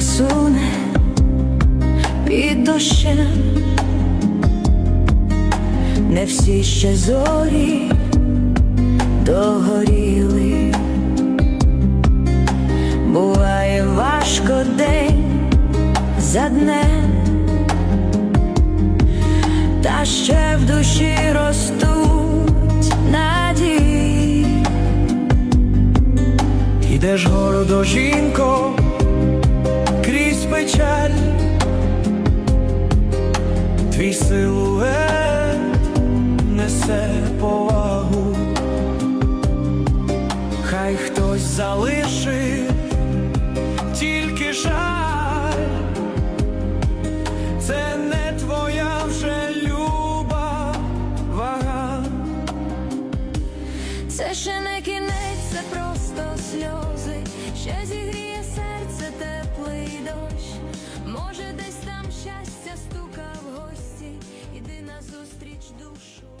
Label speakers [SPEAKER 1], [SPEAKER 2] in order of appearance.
[SPEAKER 1] суне під дощем, не всі ще зорі догоріли. Буває важко день за днем, та ще в душі ростуть надії.
[SPEAKER 2] Ідеш городо, жінко, твій силует несе повагу, хай хтось залишив тільки жаль, це не твоя вже люба вага.
[SPEAKER 1] Це ще не кінець, це просто сльози. Ще зігріє серце теплий дощ. duszą.